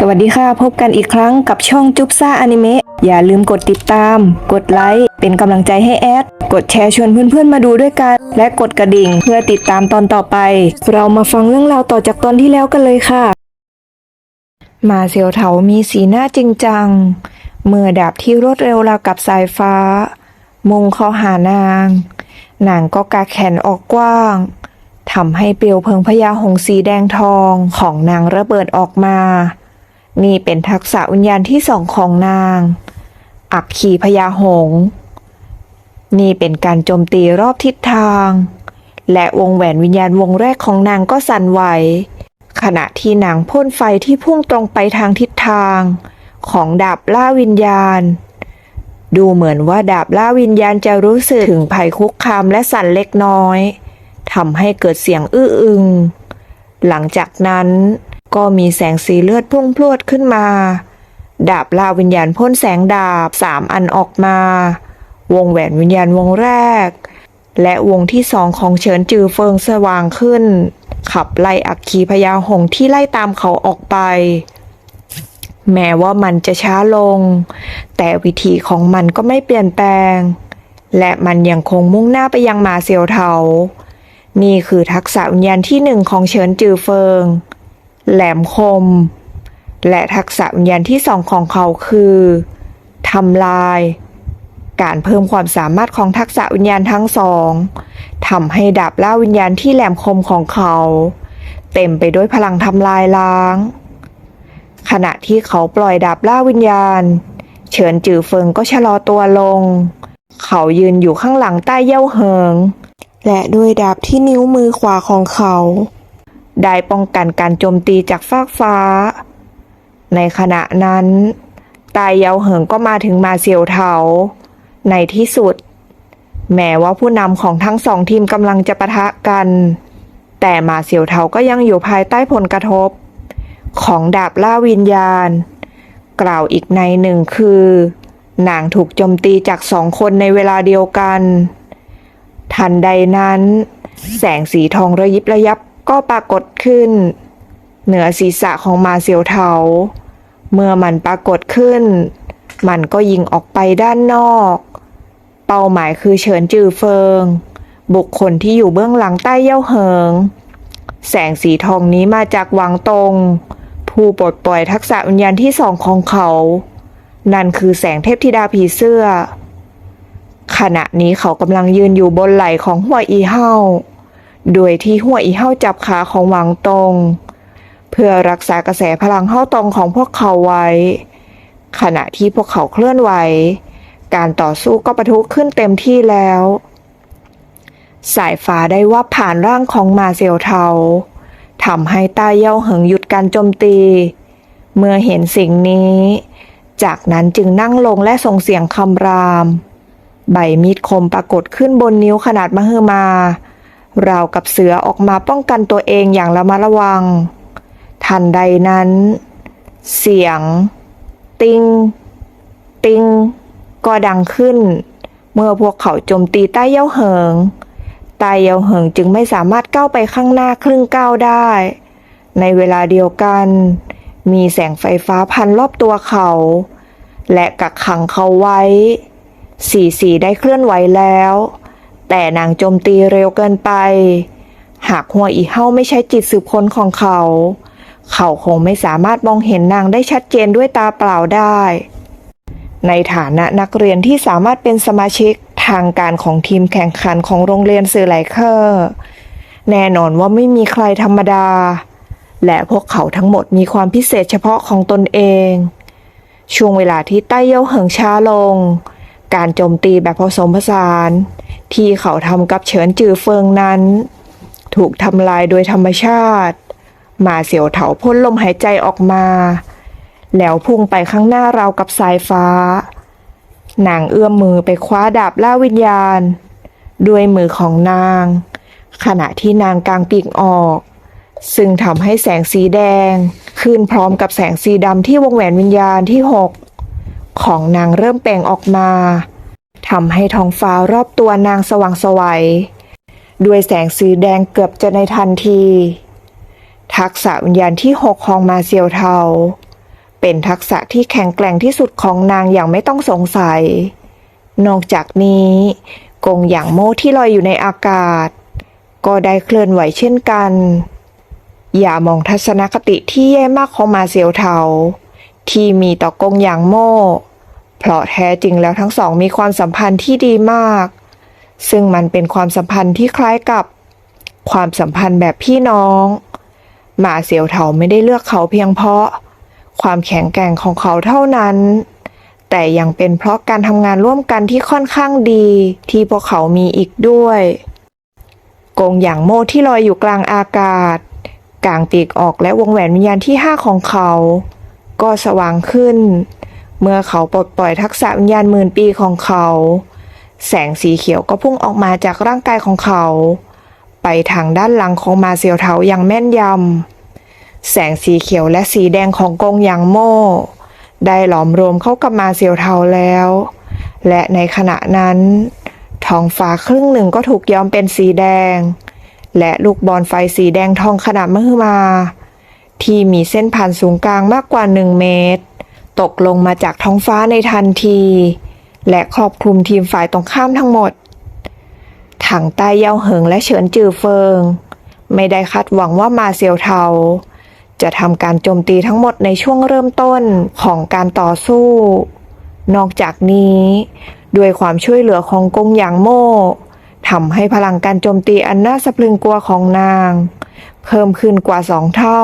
สวัสดีค่ะ พบกันอีกครั้งกับช่องจุ๊บซ่าอนิเมะอย่าลืมกดติดตาม กดไลค์ เป็นกำลังใจให้แอด กดแชร์ชวนเพื่อนๆมาดูด้วยกัน และกดกระดิ่งเพื่อติดตามตอนต่อไป เรามาฟังเรื่องราวต่อจากตอนที่แล้วกันเลยค่ะ มาเซียวเถามีสีหน้าจริงจัง เมื่อดาบที่รวดเร็วราวกับสายฟ้า มุงเข้าหานางนางก็กาแขนออกกว้างทำให้เปลวเพลิงพญาหงสีแดงทองของนางระเบิดออกมา นี่เป็นทักษะวิญญาณที่สองของนาง อักขีพญาหง นี่เป็นการโจมตีรอบทิศทาง และวงแหวนวิญญาณวงแรกของนางก็สั่นไหว ขณะที่นางพ่นไฟที่พุ่งตรงไปทางทิศทาง ของดาบล่าวิญญาณ ดูเหมือนว่าดาบล่าวิญญาณจะรู้สึกถึงภัยคุกคามและสั่นเล็กน้อยทำให้เกิดเสียงอื้ออึง หลังจากนั้น ก็มีแสงสีเลือดพุ่งพรวดขึ้นมา ดาบลาวิญญาณพ่นแสงดาบสามอันออกมา วงแหวนวิญญาณวงแรก และวงที่สองของเฉินจือเฟิงสว่างขึ้น ขับไล่อักคีพญาหงที่ไล่ตามเขาออกไป แม้ว่ามันจะช้าลง แต่วิธีของมันก็ไม่เปลี่ยนแปลง และมันยังคงมุ่งหน้าไปยังหมาเซียวเทานี่คือทักษะวิญญาณที่หนึ่งของเฉินจือเฟิง แหลมคม และทักษะวิญญาณที่สองของเขาคือทำลาย การเพิ่มความสามารถของทักษะวิญญาณทั้งสองทำให้ดาบล่าวิญญาณที่แหลมคมของเขา เต็มไปด้วยพลังทำลายล้าง ขณะที่เขาปล่อยดาบล่าวิญญาณ เฉินจือเฟิงก็ชะลอตัวลง เขายืนอยู่ข้างหลังใต้เย่าเหิง และด้วยดาบที่นิ้วมือขวาของเขา ได้ป้องกันการโจมตีจากฟากฟ้า ในขณะนั้น ตายเยาเหิงก็มาถึงมาเซียวเทา ในที่สุด แม้ว่าผู้นำของทั้งสองทีมกำลังจะปะทะกัน แต่มาเซียวเทาก็ยังอยู่ภายใต้ผลกระทบ ของดาบล่าวิญญาณ กล่าวอีกในหนึ่งคือนางถูกโจมตีจากสองคนในเวลาเดียวกัน ทันใดนั้น แสงสีทองระยิบระยับ ก็ปรากฏขึ้น เหนือศีรษะของมาเซียวเทา เมื่อมันปรากฏขึ้น มันก็ยิงออกไปด้านนอก เป้าหมายคือเฉินจือเฟิง บุคคลที่อยู่เบื้องหลังใต้เย่าเหิง แสงสีทองนี้มาจากหวังตง ผู้ปลดปล่อยทักษะวิญญาณที่สองของเขา นั่นคือแสงเทพธิดาผีเสื้อ ขณะนี้เขากำลังยืนอยู่บนไหล่ของหัวอีเฮา โดยที่หัวอีเฮาจับขาของหวังตง เพื่อรักษากระแสพลังเฮาตรงของพวกเขาไว้ ขณะที่พวกเขาเคลื่อนไหว การต่อสู้ก็ประทุขึ้นเต็มที่แล้ว สายฟ้าได้ว่าผ่านร่างของมาเซียวเทาทำให้ต้าเย่าเหิงหยุดการโจมตี เมื่อเห็นสิ่งนี้ จากนั้นจึงนั่งลงและส่งเสียงคำราม ใบมีดคมปรากฏขึ้นบนนิ้วขนาดมหึมา ราวกับเสือออกมาป้องกันตัวเองอย่างระมัดระวัง ทันใดนั้น เสียง ติง ติง ก็ดังขึ้น เมื่อพวกเขาโจมตีใต้เย้าเหิงใต้เย้าเหิงจึงไม่สามารถก้าวไปข้างหน้าครึ่งก้าวได้ ในเวลาเดียวกัน มีแสงไฟฟ้าพันรอบตัวเขา และกักขังเขาไว้ สีสีได้เคลื่อนไหวแล้ว แต่นางโจมตีเร็วเกินไป หากหัวอีเฮ้าไม่ใช่จิตสืบค้นของเขา เขาคงไม่สามารถมองเห็นนางได้ชัดเจนด้วยตาเปล่าได้ ในฐานะนักเรียนที่สามารถเป็นสมาชิกทางการของทีมแข่งขันของโรงเรียนสื่อไลเคอร์แน่นอนว่าไม่มีใครธรรมดา และพวกเขาทั้งหมดมีความพิเศษเฉพาะของตนเอง ช่วงเวลาที่ใต้เย่าเหิงช้าลง การโจมตีแบบผสมผสาน ที่เขาทำกับเฉินจือเฟิงนั้น ถูกทำลายโดยธรรมชาติ มาเสียวเถาพ่นลมหายใจออกมา แล้วพุ่งไปข้างหน้าราวกับสายฟ้านางเอื้อมมือไปคว้าดาบล่าวิญญาณ ด้วยมือของนาง ขณะที่นางกางปีกออก ซึ่งทำให้แสงสีแดง ขึ้นพร้อมกับแสงสีดำที่วงแหวนวิญญาณที่หกของนางเริ่มแปลงออกมา ทำให้ท้องฟ้ารอบตัวนางสว่างสวัย ด้วยแสงสีแดงเกือบจะในทันที ทักษะวิญญาณที่หกของมาเซียวเทา เป็นทักษะที่แข็งแกร่งที่สุดของนางอย่างไม่ต้องสงสัย นอกจากนี้กงอย่างโม่ที่ลอยอยู่ในอากาศ ก็ได้เคลื่อนไหวเช่นกัน อย่ามองทัศนคติที่แย่มากของมาเซียวเทา ที่มีต่อกงอย่างโม่ เพราะแท้จริงแล้วทั้งสองมีความสัมพันธ์ที่ดีมาก ซึ่งมันเป็นความสัมพันธ์ที่คล้ายกับ ความสัมพันธ์แบบพี่น้อง หมาเสียวเถาไม่ได้เลือกเขาเพียงเพราะ ความแข็งแกร่งของเขาเท่านั้น แต่ยังเป็นเพราะการทำงานร่วมกันที่ค่อนข้างดีที่พวกเขามีอีกด้วยกงอย่างโม่ที่ลอยอยู่กลางอากาศ กลางปีกออกและวงแหวนวิญญาณที่ห้าของเขา ก็สว่างขึ้น เมื่อเขาปลดปล่อยทักษะวิญญาณหมื่นปีของเขา แสงสีเขียวก็พุ่งออกมาจากร่างกายของเขา ไปทางด้านหลังของมาเซียวเทาอย่างแม่นยำ แสงสีเขียวและสีแดงของกงยางโม่ ได้หลอมรวมเข้ากับมาเซียวเทาแล้ว และในขณะนั้นท้องฟ้าครึ่งหนึ่งก็ถูกย้อมเป็นสีแดง และลูกบอลไฟสีแดงทองขนาดมหึมา ที่มีเส้นผ่านศูนย์กลางมากกว่าหนึ่งเมตร ตกลงมาจากท้องฟ้าในทันที และครอบคลุมทีมฝ่ายตรงข้ามทั้งหมด ถังใต้เย่าเหิงและเฉินจือเฟิง ไม่ได้คาดหวังว่ามาเซียวเทา จะทำการโจมตีทั้งหมดในช่วงเริ่มต้นของการต่อสู้ นอกจากนี้ ด้วยความช่วยเหลือของกงหยางโม่ทำให้พลังการโจมตีอันน่าสะพรึงกลัวของนาง เพิ่มขึ้นกว่าสองเท่า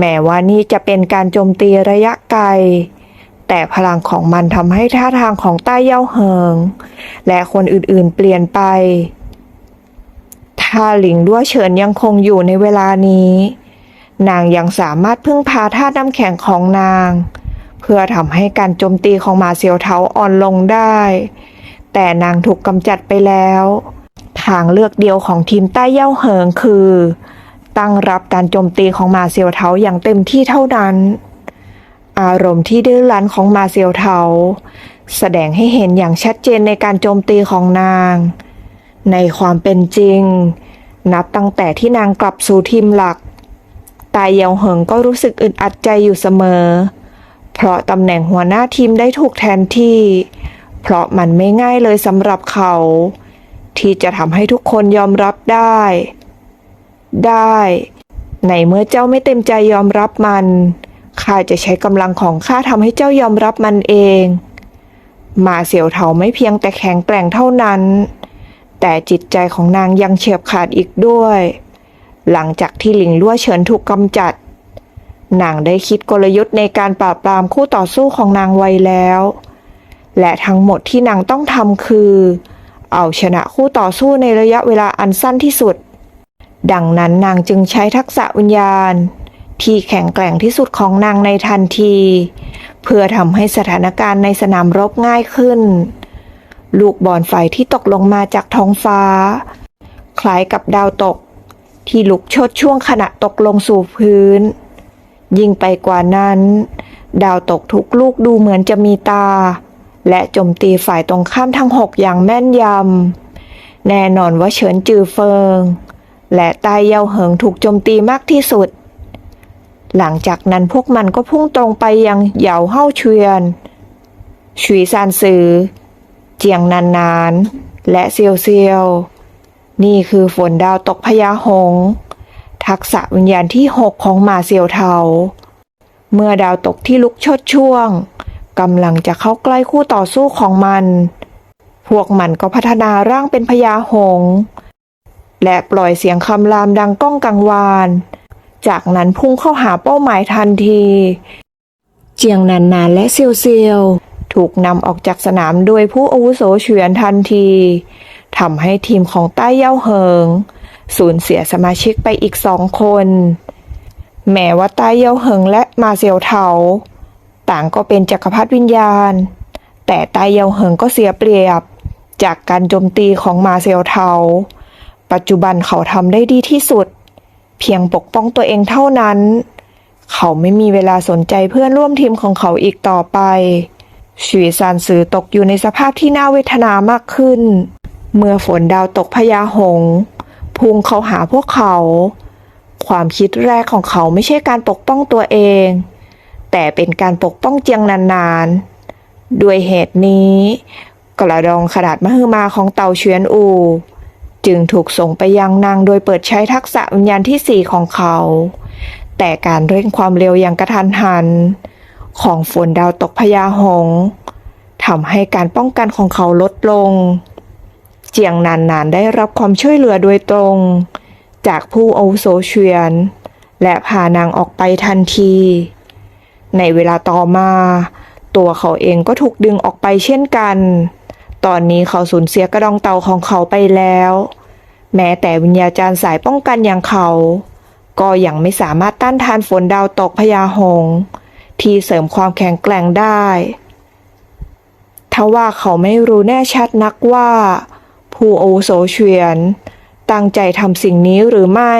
แม้ว่านี่จะเป็นการโจมตีระยะไกล แต่พลังของมันทำให้ท่าทางของใต้เย่าเหิง และคนอื่นๆเปลี่ยนไป ถ้าหลิงด้วเฉินยังคงอยู่ในเวลานี้ นางยังสามารถพึ่งพาท่าน้ำแข็งของนาง เพื่อทำให้การโจมตีของหมาเซียวเทาอ่อนลงได้ แต่นางถูกกำจัดไปแล้ว ทางเลือกเดียวของทีมใต้เย่าเหิงคือ ตั้งรับการโจมตีของมาเซียวเทาอย่างเต็มที่เท่านั้น อารมณ์ที่ดื้อรั้นของมาเซียวเทาแสดงให้เห็นอย่างชัดเจนในการโจมตีของนาง ในความเป็นจริง นับตั้งแต่ที่นางกลับสู่ทีมหลักตายเยาเหิงก็รู้สึกอึดอัดใจอยู่เสมอ เพราะตำแหน่งหัวหน้าทีมได้ถูกแทนที่ เพราะมันไม่ง่ายเลยสำหรับเขา ที่จะทำให้ทุกคนยอมรับได้ ได้ ในเมื่อเจ้าไม่เต็มใจยอมรับมันข้าจะใช้กำลังของข้าทำให้เจ้ายอมรับมันเอง มาเสี่ยวเถาไม่เพียงแต่แข็งแกร่งเท่านั้น แต่จิตใจของนางยังเฉียบขาดอีกด้วย หลังจากที่หลิงลั่วเฉินถูกกำจัด นางได้คิดกลยุทธ์ในการปราบปรามคู่ต่อสู้ของนางไว้แล้ว และทั้งหมดที่นางต้องทำคือ เอาชนะคู่ต่อสู้ในระยะเวลาอันสั้นที่สุด ดังนั้นนางจึงใช้ทักษะวิญญาณ ที่แข็งแกร่งที่สุดของนางในทันที เพื่อทำให้สถานการณ์ในสนามรบง่ายขึ้น ลูกบอลไฟที่ตกลงมาจากท้องฟ้า คล้ายกับดาวตก ที่ลุกชดช่วงขณะตกลงสู่พื้น ยิ่งไปกว่านั้น ดาวตกทุกลูกดูเหมือนจะมีตา และโจมตีฝ่ายตรงข้ามทั้งหกอย่างแม่นยำแน่นอนว่าเฉินจือเฟิง และใต้เยาเหิงถูกโจมตีมากที่สุด หลังจากนั้นพวกมันก็พุ่งตรงไปยังเหยาเฮ้าเชียนชุยซานซือ เจียงนานนาน และเซียวเซียว นี่คือฝนดาวตกพญาหง ทักษะวิญญาณที่หกของหมาเซียวเทา เมื่อดาวตกที่ลุกชดช่วงกำลังจะเข้าใกล้คู่ต่อสู้ของมัน พวกมันก็พัฒนาร่างเป็นพญาหงส์ และปล่อยเสียงคำรามดังก้องกังวาน จากนั้นพุ่งเข้าหาเป้าหมายทันที เจียงนานนานและเซียวเซียวถูกนำออกจากสนามโดยผู้อาวุโสเฉวียนทันทีทำให้ทีมของใต้เย่าเหิง สูญเสียสมาชิกไปอีกสองคน แม้ว่าใต้เย่าเหิงและมาเซียวเถาต่างก็เป็นจักรพรรดิวิญญาณ แต่ใต้เย่าเหิงก็เสียเปรียบ จากการโจมตีของมาเซียวเถา ปัจจุบันเขาทำได้ดีที่สุด เพียงปกป้องตัวเองเท่านั้น เขาไม่มีเวลาสนใจเพื่อนร่วมทีมของเขาอีกต่อไปชุยซานซือตกอยู่ในสภาพที่น่าเวทนามากขึ้น เมื่อฝนดาวตกพญาหง พุ่งเขาหาพวกเขา ความคิดแรกของเขาไม่ใช่การปกป้องตัวเอง แต่เป็นการปกป้องเจียงนานๆ ด้วยเหตุนี้ กระดองขนาดมหึมาของเต่าเฉวียนอู จึงถูกส่งไปยังนางโดยเปิดใช้ทักษะวิญญาณที่สี่ของเขา แต่การเร่งความเร็วอย่างกระทันหัน ของฝนดาวตกพญาหงทำให้การป้องกันของเขาลดลง เจียงนานนานได้รับความช่วยเหลือโดยตรง จากผู้อาวุโสเฉวียน และพานางออกไปทันที ในเวลาต่อมา ตัวเขาเองก็ถูกดึงออกไปเช่นกัน ตอนนี้เขาสูญเสียกระดองเต่าของเขาไปแล้ว แม้แต่วิญญาจารย์สายป้องกันอย่างเขา ก็ยังไม่สามารถต้านทานฝนดาวตกพญาหง ที่เสริมความแข็งแกร่งได้ทว่าเขาไม่รู้แน่ชัดนักว่า ผู้อาวุโสเฉวียน ตั้งใจทำสิ่งนี้หรือไม่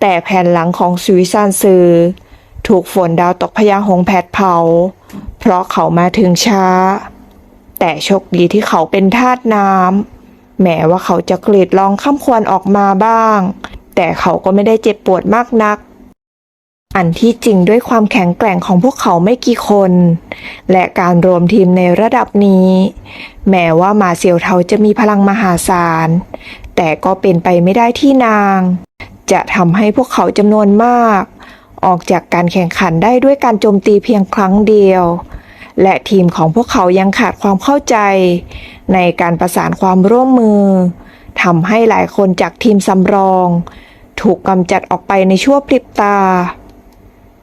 แต่แผ่นหลังของสุวิซานซือ ถูกฝนดาวตกพญาหงแผดเผา เพราะเขามาถึงช้า แต่โชคดีที่เขาเป็นทาสน้ำแม้ว่าเขาจะกรีดร้องข้ามควรออกมาบ้าง แต่เขาก็ไม่ได้เจ็บปวดมากนัก อันที่จริงด้วยความแข็งแกร่งของพวกเขาไม่กี่คน และการรวมทีมในระดับนี้ แม้ว่ามาเซียวเทาจะมีพลังมหาศาล แต่ก็เป็นไปไม่ได้ที่นาง จะทำให้พวกเขาจำนวนมาก ออกจากการแข่งขันได้ด้วยการโจมตีเพียงครั้งเดียว และทีมของพวกเขายังขาดความเข้าใจ ในการประสานความร่วมมือทำให้หลายคนจากทีมสำรอง ถูกกำจัดออกไปในชั่วพริบตา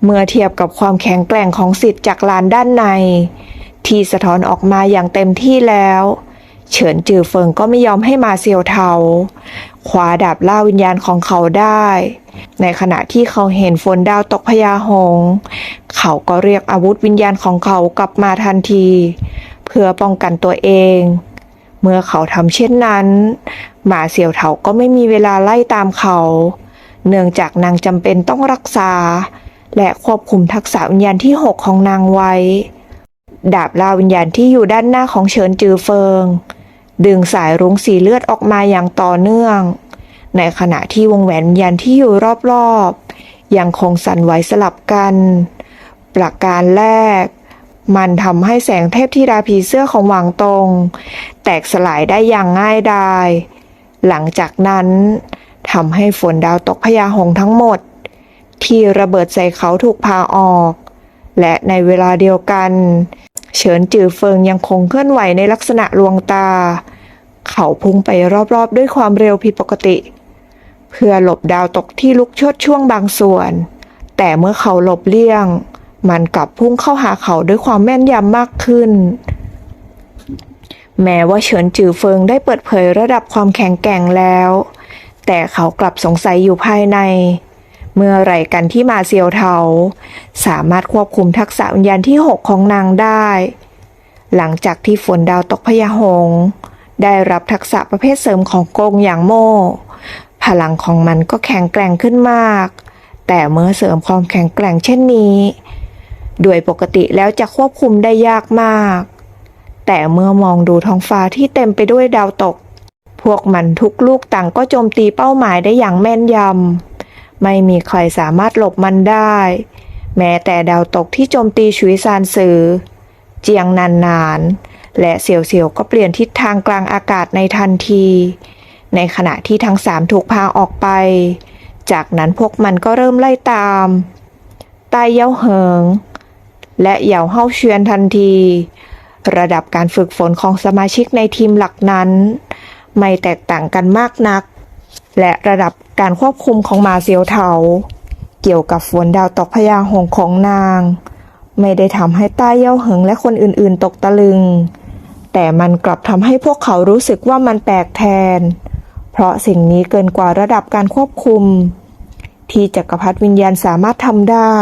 เมื่อเทียบกับความแข็งแกร่งของสิทธิ์จากลานด้านใน ที่สะท้อนออกมาอย่างเต็มที่แล้ว เฉินจือเฟิงก็ไม่ยอมให้มาเซียวเทาคว้าดาบล่าวิญญาณของเขาได้ ในขณะที่เขาเห็นฝนดาวตกพญาหง เขาก็เรียกอาวุธวิญญาณของเขากลับมาทันที เพื่อป้องกันตัวเอง เมื่อเขาทำเช่นนั้น หมาเสี่ยวเถาก็ไม่มีเวลาไล่ตามเขา เนื่องจากนางจำเป็นต้องรักษา และควบคุมทักษะวิญญาณที่6ของนางไว้ ดาบลาวิญญาณที่อยู่ด้านหน้าของเฉินจือเฟิง ดึงสายรุ้งสีเลือดออกมาอย่างต่อเนื่อง ในขณะที่วงแหวนวิญญาณที่อยู่รอบๆ ยังคงสั่นไหวสลับกัน ประการแรก มันทำให้แสงเทพธิดาผีเสื้อของหวังตง แตกสลายได้อย่างง่ายดาย หลังจากนั้นทำให้ฝนดาวตกพญาหงทั้งหมด ที่ระเบิดใส่เขาถูกพาออก และในเวลาเดียวกัน เฉินจือเฟิงยังคงเคลื่อนไหวในลักษณะลวงตา เขาพุ่งไปรอบๆ ด้วยความเร็วผิดปกติ เพื่อหลบดาวตกที่ลุกชดช่วงบางส่วน แต่เมื่อเขาหลบเลี่ยง มันกลับพุ่งเข้าหาเขาด้วยความแม่นยำมากขึ้น แม้ว่าเฉินจือเฟิงได้เปิดเผยระดับความแข็งแกร่งแล้ว แต่เขากลับสงสัยอยู่ภายใน เมื่อไหร่กันที่มาเซียวเทาสามารถควบคุมทักษะวิญญาณที่ 6 ของนางได้ หลังจากที่ฝนดาวตกพญาหง ได้รับทักษะประเภทเสริมของกงอย่างโม่พลังของมันก็แข็งแกร่งขึ้นมาก แต่เมื่อเสริมความแข็งแกร่งเช่นนี้โดยปกติแล้วจะควบคุมได้ยากมาก แต่เมื่อมองดูท้องฟ้าที่เต็มไปด้วยดาวตก พวกมันทุกลูกต่างก็โจมตีเป้าหมายได้อย่างแม่นยำ ไม่มีใครสามารถหลบมันได้ แม้แต่ดาวตกที่โจมตีชุยซานซือ เจียงนานนานๆและเสี่ยวเสี่ยวๆก็เปลี่ยนทิศทางกลางอากาศในทันที ในขณะที่ทั้งสามถูกพาออกไป จากนั้นพวกมันก็เริ่มไล่ตามใต้เย้าเหิง และเหย่าเฮาเชียนทันที ระดับการฝึกฝนของสมาชิกในทีมหลักนั้น ไม่แตกต่างกันมากนัก และระดับการควบคุมของมาเซียวเทา เกี่ยวกับฝนดาวตกพญาหงของนาง ไม่ได้ทำให้ใต้เย้าเหิงและคนอื่นๆ ตกตะลึง แต่มันกลับทำให้พวกเขารู้สึกว่ามันแปลกแทน เพราะสิ่งนี้เกินกว่าระดับการควบคุม ที่จักรพรรดิวิญญาณสามารถทำได้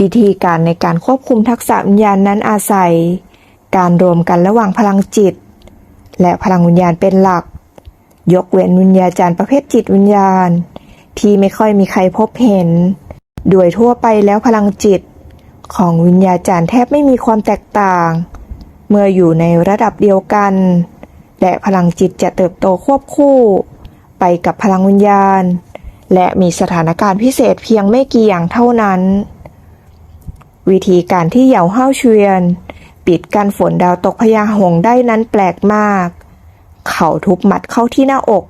วิธีการในการควบคุมทักษะวิญญาณนั้นอาศัย การรวมกันระหว่างพลังจิต และพลังวิญญาณเป็นหลัก ยกเว้นวิญญาจารย์ประเภทจิตวิญญาณ ที่ไม่ค่อยมีใครพบเห็น โดยทั่วไปแล้วพลังจิต ของวิญญาจารย์แทบไม่มีความแตกต่าง เมื่ออยู่ในระดับเดียวกัน และพลังจิตจะเติบโตควบคู่ ไปกับพลังวิญญาณ และมีสถานการณ์พิเศษเพียงไม่กี่อย่างเท่านั้น วิธีการที่เหยาเฮาเชวียน ปิดกันฝนดาวตกพญาหงได้นั้นแปลกมาก เขาทุบหมัดเข้าที่หน้าอก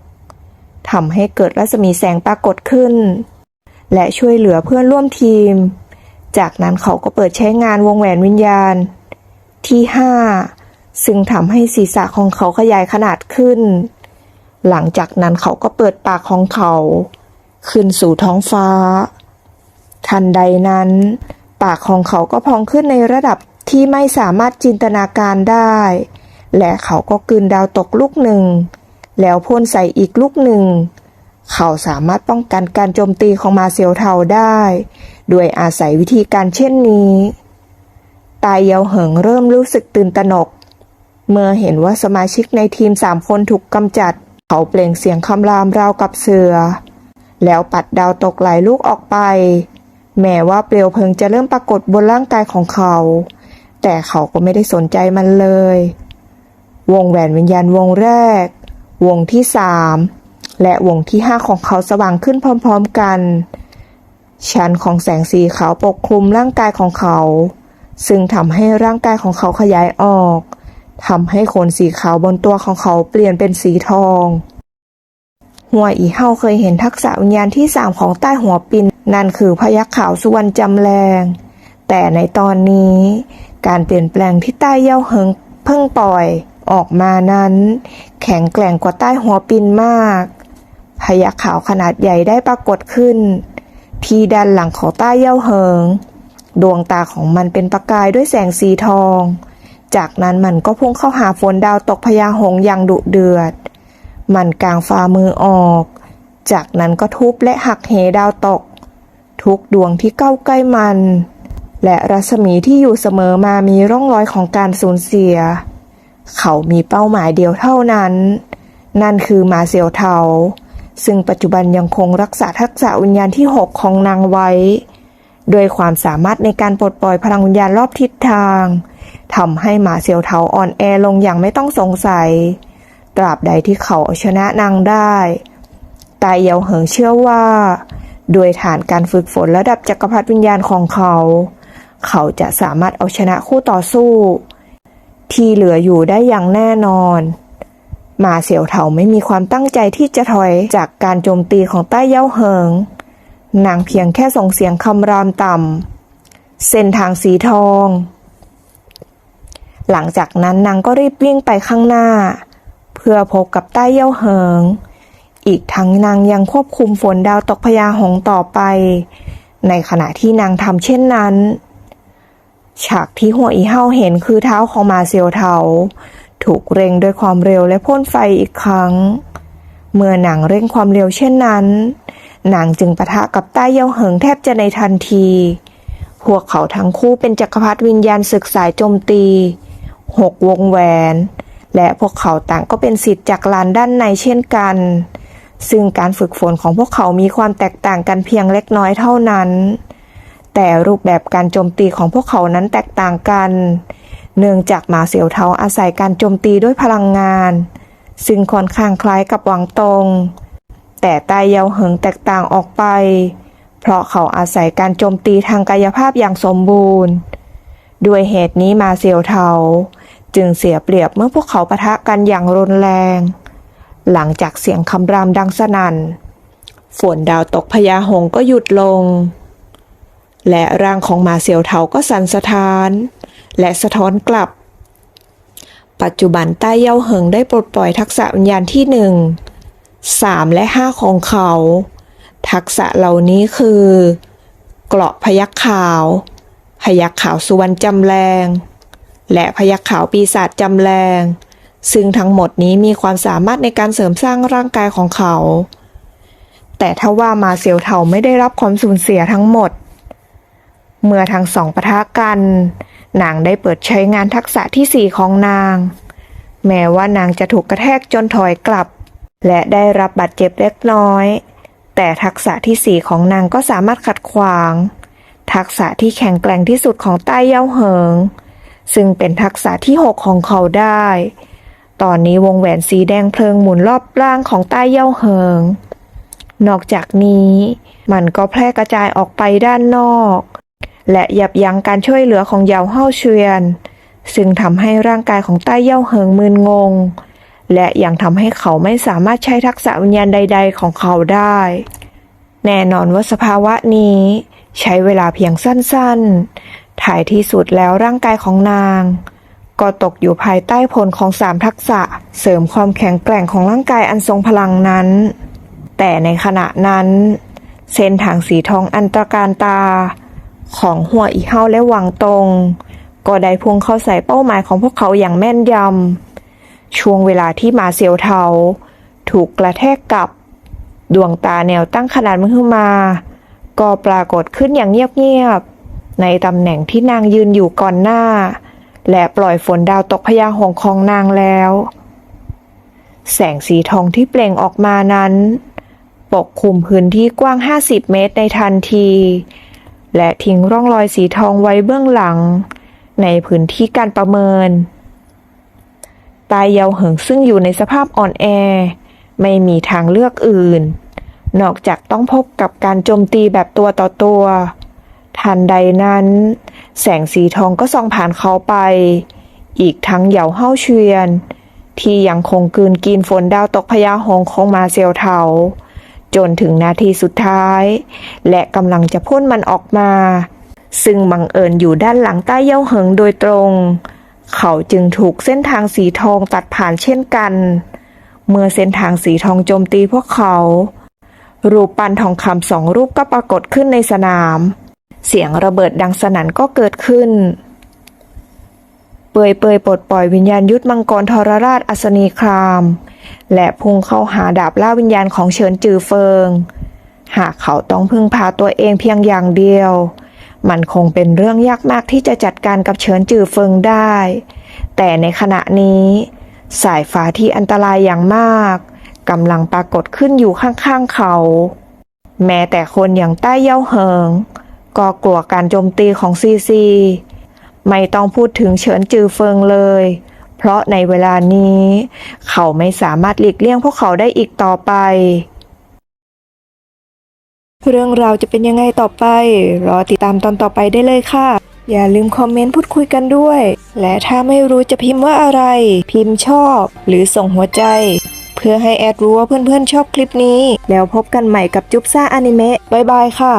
ทำให้เกิดรัศมีแสงปรากฏขึ้น และช่วยเหลือเพื่อนร่วมทีม จากนั้นเขาก็เปิดใช้งานวงแหวนวิญญาณ ที่ห้าซึ่งทำให้ศีรษะของเขาขยายขนาดขึ้น หลังจากนั้นเขาก็เปิดปากของเขา ขึ้นสู่ท้องฟ้า ทันใดนั้น ปากของเขาก็พองขึ้นในระดับที่ไม่สามารถจินตนาการได้ และเขาก็กืนดาวตกลูกหนึ่ง แล้วพ่นใส่อีกลูกหนึ่ง เขาสามารถป้องกันการโจมตีของมาเซียวเทาได้โดยอาศัยวิธีการเช่นนี้ ตายเยาเหิงเริ่มรู้สึกตื่นตระหนก เมื่อเห็นว่าสมาชิกในทีมสามคนถูกกำจัด เขาเปล่งเสียงคำรามราวกับเสือ แล้วปัดดาวตกหลายลูกออกไป แม้ว่าเปลวเพลิงจะเริ่มปรากฏบนร่างกายของเขา แต่เขาก็ไม่ได้สนใจมันเลย วงแหวนวิญญาณวงแรก วงที่สามและวงที่ห้าของเขาสว่างขึ้นพร้อมๆกัน ชั้นของแสงสีขาวปกคลุมร่างกายของเขา ซึ่งทำให้ร่างกายของเขาขยายออกทำให้ขนสีขาวบนตัวของเขาเปลี่ยนเป็นสีทอง หัวอีเฮาเคยเห็นทักษะวิญญาณที่สามของใต้หัวปิน นั่นคือพยักขาวสุวรรณจำแรง แต่ในตอนนี้ การเปลี่ยนแปลงที่ใต้เย่าเฮิงเพิ่งปล่อย ออกมานั้น แข็งแกร่งกว่าใต้หัวปินมากพยักขาวขนาดใหญ่ได้ปรากฏขึ้น ที่ด้านหลังของใต้เย่าเฮิง ดวงตาของมันเป็นประกายด้วยแสงสีทอง จากนั้นมันก็พุ่งเข้าหาฝนดาวตกพญาหงอย่างดุเดือด มันกางฝ่ามือออก จากนั้นก็ทุบและหักเหดาวตก ทุกดวงที่เข้าใกล้มัน และรัศมีที่อยู่เสมอมามีร่องรอยของการสูญเสีย เขามีเป้าหมายเดียวเท่านั้น นั่นคือหมาเสียวเทา ซึ่งปัจจุบันยังคงรักษาทักษะวิญญาณที่ 6 ของนางไว้ โดยความสามารถในการปลดปล่อยพลังวิญญาณรอบทิศทางทำให้หมาเสียวเทาอ่อนแอลงอย่างไม่ต้องสงสัย ตราบใดที่เขาเอาชนะนางได้ตายเยาเหิงเชื่อว่า โดยฐานการฝึกฝนระดับจักรพรรดิวิญญาณของเขา เขาจะสามารถเอาชนะคู่ต่อสู้ ที่เหลืออยู่ได้อย่างแน่นอนหมาเสี่ยวเถาไม่มีความตั้งใจที่จะถอยจากการโจมตีของใต้เย้าเหิง นางเพียงแค่ส่งเสียงคำรามต่ำ เส้นทางสีทอง หลังจากนั้นนางก็รีบวิ่งไปข้างหน้า เพื่อพบกับใต้เย้าเหิง อีกทั้งนางยังควบคุมฝนดาวตกพญาหงต่อไป ในขณะที่นางทำเช่นนั้น ฉากที่หัวอีเฮาเห็นคือเท้าของมาเซียวเทาถูกเร่งด้วยความเร็วและพ่นไฟอีกครั้ง เมื่อหนังเร่งความเร็วเช่นนั้น หนังจึงปะทะกับใต้เย้าเหิงแทบจะในทันที พวกเขาทั้งคู่เป็นจักรพรรดิวิญญาณศึกสายโจมตี หกวงแหวน และพวกเขาต่างก็เป็นสิทธิ์จากลานด้านในเช่นกัน ซึ่งการฝึกฝนของพวกเขามีความแตกต่างกันเพียงเล็กน้อยเท่านั้น แต่รูปแบบการโจมตีของพวกเขานั้นแตกต่างกัน เนื่องจากหมาเสียวเทาอาศัยการโจมตีด้วยพลังงาน ซึ่งค่อนข้างคล้ายกับหวังตรงแต่ใต้เยาเหิงแตกต่างออกไป เพราะเขาอาศัยการโจมตีทางกายภาพอย่างสมบูรณ์ ด้วยเหตุนี้มาเซียวเทาจึงเสียเปรียบเมื่อพวกเขาปะทะกันอย่างรุนแรง หลังจากเสียงคำรามดังสนั่น ฝนดาวตกพญาหงก็หยุดลง และร่างของหมาเซียวเทาก็สั่นสะท้าน และสะท้อนกลับ ปัจจุบันใต้เย้าเหิงได้ปลดปล่อยทักษะวิญญาณที่หนึ่งสามและห้าของเขา ทักษะเหล่านี้คือ เกราะพยักขาว พยักขาวสุวรรณจำแรง และพยักขาวปีศาจจำแรง ซึ่งทั้งหมดนี้มีความสามารถในการเสริมสร้างร่างกายของเขา แต่ถ้าว่ามาเซียวเทาไม่ได้รับความสูญเสียทั้งหมด เมื่อทั้งสองปะทะกัน นางได้เปิดใช้งานทักษะที่สี่ของนาง แม้ว่านางจะถูกกระแทกจนถอยกลับ และได้รับบาดเจ็บเล็กน้อย แต่ทักษะที่สี่ของนางก็สามารถขัดขวาง ทักษะที่แข็งแกร่งที่สุดของใต้เย้าเหิง ซึ่งเป็นทักษะที่หกของเขาได้ ตอนนี้วงแหวนสีแดงเพลิงหมุนรอบร่างของใต้เย้าเหิง นอกจากนี้ มันก็แพร่กระจายออกไปด้านนอก และยับยั้งการช่วยเหลือของเหยาเฮาเชียน ซึ่งทำให้ร่างกายของใต้เย่าเหิงมึนงง และยังทำให้เขาไม่สามารถใช้ทักษะวิญญาณใด ๆ ของเขาได้ แน่นอนว่าสภาวะนี้ ใช้เวลาเพียงสั้นๆ ถ่ายที่สุดแล้วร่างกายของนาง ก็ตกอยู่ภายใต้ผลของสามทักษะ เสริมความแข็งแกร่งของร่างกายอันทรงพลังนั้น แต่ในขณะนั้น เส้นทางสีทองอันตรการตา ของหัวอีเฮาและหวังตรงก็ได้พุ่งเข้าใส่เป้าหมายของพวกเขาอย่างแม่นยำ ช่วงเวลาที่มาเสียวเทา ถูกกระแทกกับดวงตาแนวตั้งขนาดมือมา ก็ปรากฏขึ้นอย่างเงียบๆ ในตำแหน่งที่นางยืนอยู่ก่อนหน้า และปล่อยฝนดาวตกพยาหงส์ของนางแล้ว แสงสีทองที่เปล่งออกมานั้น ปกคลุมพื้นที่กว้าง 50 เมตรในทันที และทิ้งร่องรอยสีทองไว้เบื้องหลัง ในพื้นที่การประเมิน ตายเยาเหิงซึ่งอยู่ในสภาพอ่อนแอ ไม่มีทางเลือกอื่น นอกจากต้องพบกับการโจมตีแบบตัวต่อตัวทันใดนั้น แสงสีทองก็ส่องผ่านเขาไป อีกทั้งเหยาเฮ้าเชียน ที่ยังคงกืนกินฝนดาวตกพยาหงส์ของมาเซียวเทา จนถึงนาทีสุดท้าย และกำลังจะพ่นมันออกมา ซึ่งบังเอิญอยู่ด้านหลังใต้เย่าเหิงโดยตรง เขาจึงถูกเส้นทางสีทองตัดผ่านเช่นกัน เมื่อเส้นทางสีทองโจมตีพวกเขา รูปปั้นทองคำสองรูปก็ปรากฏขึ้นในสนาม เสียงระเบิดดังสนั่นก็เกิดขึ้น เปยเปยปลดปล่อยวิญญาณยุทธมังกรทรราชอัศนีคราม และพุ่งเข้าหาดาบล่าวิญญาณของเฉินจือเฟิง หากเขาต้องพึ่งพาตัวเองเพียงอย่างเดียว มันคงเป็นเรื่องยากมากที่จะจัดการกับเฉินจือเฟิงได้ แต่ในขณะนี้ สายฟ้าที่อันตรายอย่างมากกำลังปรากฏขึ้นอยู่ข้างๆเขา แม้แต่คนอย่างใต้เย่าเหิง ก็กลัวการโจมตีของซีซี ไม่ต้องพูดถึงเฉินจือเฟิงเลย ราะในเวลานี้ เขาไม่สามารถหลีกเลี่ยงพวกเขาได้อีกต่อไป เรื่องราวจะเป็นยังไงต่อไป รอติดตามตอนต่อไปได้เลยค่ะ อย่าลืมคอมเมนต์พูดคุยกันด้วย และถ้าไม่รู้จะพิมพ์ว่าอะไร พิมพ์ชอบ หรือส่งหัวใจเพื่อให้แอดรู้ว่าเพื่อนๆชอบคลิปนี้ แล้วพบกันใหม่กับจุ๊บซ่าอนิเมะ บ๊ายบายค่ะ